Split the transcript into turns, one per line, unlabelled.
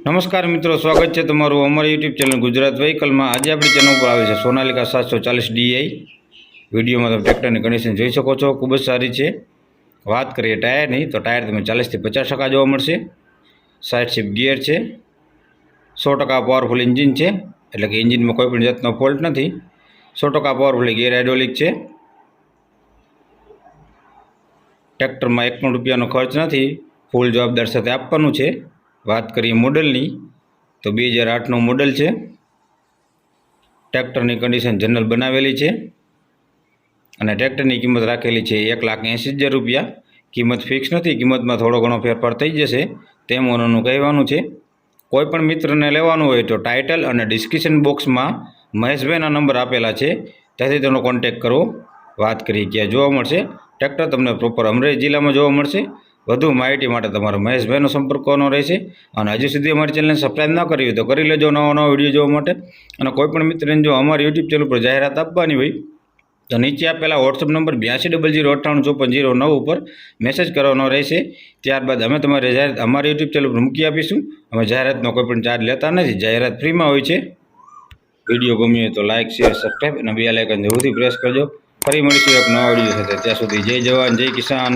નમસ્કાર મિત્રો, સ્વાગત છે તમારું અમારી યુટ્યુબ ચેનલ ગુજરાત વ્હીકલમાં આજે આપણી ચેનલ ઉપર આવે છે સોનાલિકા સાતસો ચાલીસ ડીઆઈ વિડીયોમાં તમે ટ્રેક્ટરની કન્ડિશન જોઈ શકો છો, ખૂબ જ સારી છે. વાત કરીએ ટાયરની તો ટાયર તમે ચાલીસથી પચાસ ટકા જોવા મળશે. સાઈડ શિફ્ટ ગિયર છે. સો ટકા પાવરફુલ એન્જિન છે. એટલે કે એન્જિનમાં કોઈ પણ જાતનો ફોલ્ટ નથી. સો ટકા પાવરફુલ ગિયર હાઇડ્રોલિક છે. ટ્રેક્ટરમાં એક પણ રૂપિયાનો ખર્ચ નથી. ફૂલ જવાબદાર સાથે આપવાનું છે. વાત કરીએ મોડલની, તો બે હજાર આઠનું મોડલ છે. ટ્રેક્ટરની કન્ડિશન જનરલ બનાવેલી છે અને ટ્રેક્ટરની કિંમત રાખેલી છે એક લાખ એંસી હજાર રૂપિયા. કિંમત ફિક્સ નથી, કિંમતમાં થોડો ઘણો ફેરફાર થઈ જશે, તેમ ઓનરનું કહેવાનું છે. કોઈ પણ મિત્રને લેવાનું હોય તો ટાઇટલ અને ડિસ્ક્રિપ્શન બોક્સમાં મહેશભાઈના નંબર આપેલા છે, ત્યાંથી તેનો કોન્ટેક કરો. વાત કરીએ ક્યાં જોવા મળશે? ટ્રેક્ટર તમને પ્રોપર અમરેલી જિલ્લામાં જોવા મળશે. વધુ માહિતી માટે તમારો મહેશભાઈનો સંપર્ક કરવાનો રહેશે? અને હજી સુધી અમારી ચેનલને સબસ્ક્રાઈબ ન કરી હોય તો કરી લેજો નવો નવો વીડિયો જોવા માટે. અને કોઈપણ મિત્રને જો અમારી યુટ્યુબ ચેનલ પર જાહેરાત આપવાની હોય, તો નીચે આપેલા વોટ્સઅપ નંબર બ્યાસી ડબલ જીરો અઠ્ઠાણું ચોપન જીરો નવ ઉપર મેસેજ કરવાનો રહેશે. ત્યારબાદ અમે તમારી જાહેરાત, અમારી યુટ્યુબ ચેનલ પર મૂકી આપીશું. અમે જાહેરાતનો કોઈ પણ ચાર્જ લેતા નથી. જાહેરાત ફ્રીમાં હોય છે. વીડિયો ગમ્યો હોય તો લાઇક શેર સબસ્ક્રાઈબ અને બે લાઇકન જરૂરથી પ્રેસ કરજો. ફરી મળીશું એક નવા વીડિયો સાથે. ત્યાં સુધી જય જવાન, જય કિસાન.